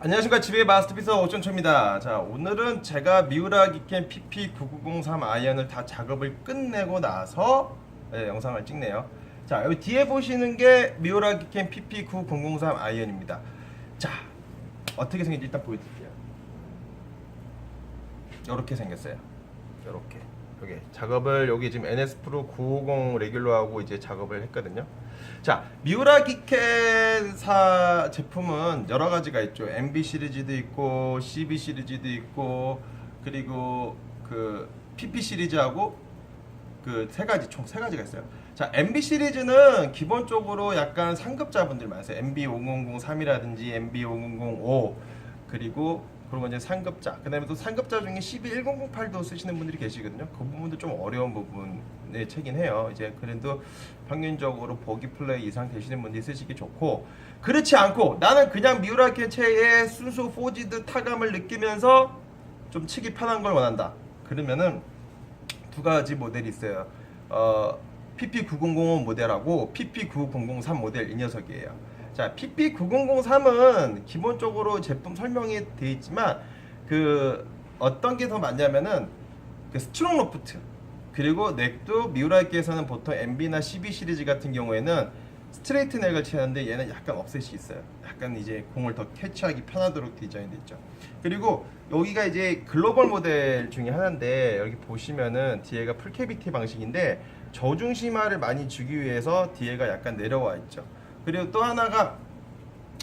안녕하십니까 집의 마스터피스 오천초입니다. 자 오늘은 제가 미우라 기켄 PP9903 아이언을 다 작업을 끝내고 나서 네, 영상을 찍네요. 자 여기 뒤에 보시는 게 미우라 기켄 PP9003 아이언입니다. 자 어떻게 생긴지 일단 보여드릴게요. 이렇게 생겼어요. 이렇게 여기 작업을 여기 지금 NS 프로 950 레귤러하고 이제 작업을 했거든요. 자 미우라 기켄사 제품은 여러 가지가 있죠. MB 시리즈도 있고 CB 시리즈도 있고 그리고 그 PP 시리즈하고 그 세 가지 총 세 가지가 있어요. 자 MB 시리즈는 기본적으로 약간 상급자분들 많으세요. MB 5003이라든지 MB 5005 그리고 그리고 이제 상급자 그 다음에 또 상급자 중에 12108도 쓰시는 분들이 계시거든요. 그 부분도 좀 어려운 부분의 책인 해요. 이제 그래도 평균적으로 보기 플레이 이상 되시는 분들이 쓰시기 좋고 그렇지 않고 나는 그냥 미우라 캐체의 순수 포지드 타감을 느끼면서 좀 치기 편한 걸 원한다. 그러면은 두 가지 모델이 있어요. 어, PP9005 모델하고 PP9003 모델 이 녀석이에요. 자, PP9003은 기본적으로 제품 설명이 돼 있지만 그 어떤 게 더 많냐면은 그 스트롱 로프트 그리고 넥도 미우라이키에서는 보통 MB나 CB 시리즈 같은 경우에는 스트레이트 넥을 치는데 얘는 약간 offset이 있어요. 약간 이제 공을 더 캐치하기 편하도록 디자인돼 있죠. 그리고 여기가 이제 글로벌 모델 중에 하나인데 여기 보시면은 뒤에가 풀 캐비티 방식인데 저중심화를 많이 주기 위해서 뒤에가 약간 내려와 있죠. 그리고 또 하나가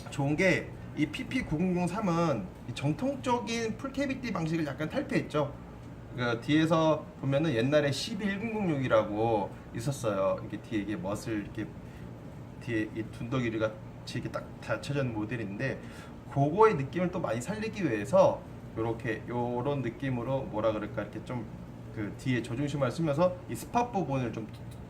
좋은 게 이 PP9003은 정통적인 풀캐비티 방식을 약간 탈피했죠. 그 뒤에서 보면은 옛날에 12106이라고 있었어요. 이게 뒤에 이게 멋을 이렇게 뒤에 이 둔덕이가 이렇게 딱 있는 모델인데 그거의 느낌을 또 많이 살리기 위해서 요렇게 요런 느낌으로 뭐라 그럴까 이렇게 좀 그 뒤에 저중심을 쓰면서 이 스팟 부분을 좀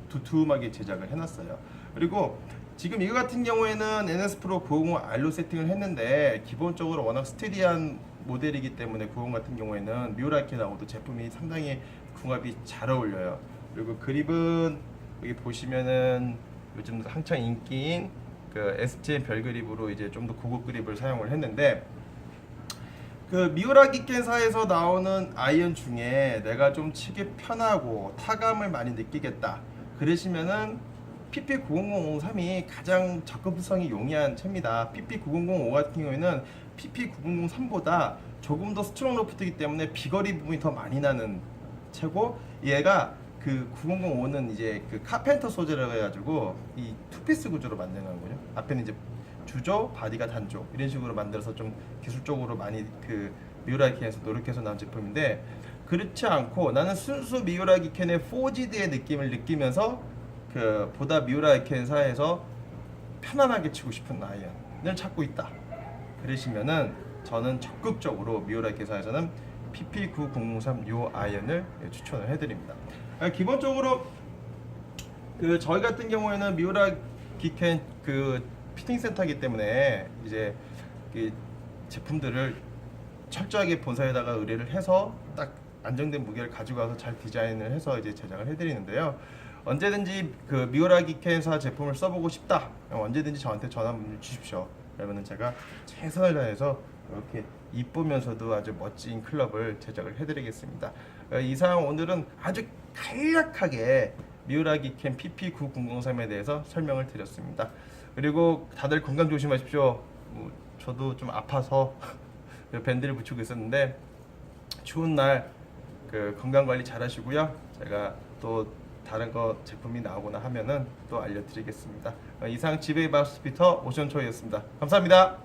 두- 두툼하게 제작을 해놨어요. 그리고 지금 이거 같은 경우에는 NS 프로 950 R로 세팅을 했는데 기본적으로 워낙 스테디한 모델이기 때문에 950 같은 경우에는 미우라이키하고도 제품이 상당히 궁합이 잘 어울려요. 그리고 그립은 여기 보시면은 요즘 한창 인기인 그 SGM 별 그립으로 이제 좀 더 고급 그립을 사용을 했는데 그 미우라 기켄사에서 나오는 아이언 중에 내가 좀 치기 편하고 타감을 많이 느끼겠다 그러시면은 PP9003이 가장 접근성이 용이한 채입니다. PP9005 같은 경우에는 PP9003보다 조금 더 스트롱 로프트이기 때문에 비거리 부분이 더 많이 나는 채고 얘가 그 9005는 이제 그 카펜터 소재라고 해가지고 이 투피스 구조로 만드는 거거든요. 앞에는 이제 주조, 바디가 단조 이런 식으로 만들어서 좀 기술적으로 많이 그 미우라기켄에서 노력해서 나온 제품인데 그렇지 않고 나는 순수 미우라기켄의 4GD의 느낌을 느끼면서 그 보다 미우라기켄사에서 편안하게 치고 싶은 아이언을 찾고 있다. 그러시면은 저는 적극적으로 미우라기켄사에서는 PP9003 요 아이언을 추천을 해드립니다. 아, 기본적으로 그 저희 같은 경우에는 미우라 기켄 그 피팅 센터이기 때문에 이제 그 제품들을 철저하게 본사에다가 의뢰를 해서 딱 안정된 무게를 가지고 와서 잘 디자인을 해서 이제 제작을 해드리는데요. 언제든지 그 미우라 기켄사 제품을 써보고 싶다. 언제든지 저한테 전화 문의 주십시오. 그러면은 제가 최선을 다해서 이렇게 이쁘면서도 아주 멋진 클럽을 제작을 해드리겠습니다. 어, 이상 오늘은 아주 간략하게 미우라기 캠 PP9003에 대해서 설명을 드렸습니다. 그리고 다들 건강 조심하십시오. 뭐, 저도 좀 아파서 그 밴드를 붙이고 있었는데 추운 날 그 건강 관리 잘 하시고요. 제가 또 다른 거 제품이 나오거나 하면은 또 알려드리겠습니다. 어, 이상 지베이 바스피터 오션초이였습니다. 감사합니다.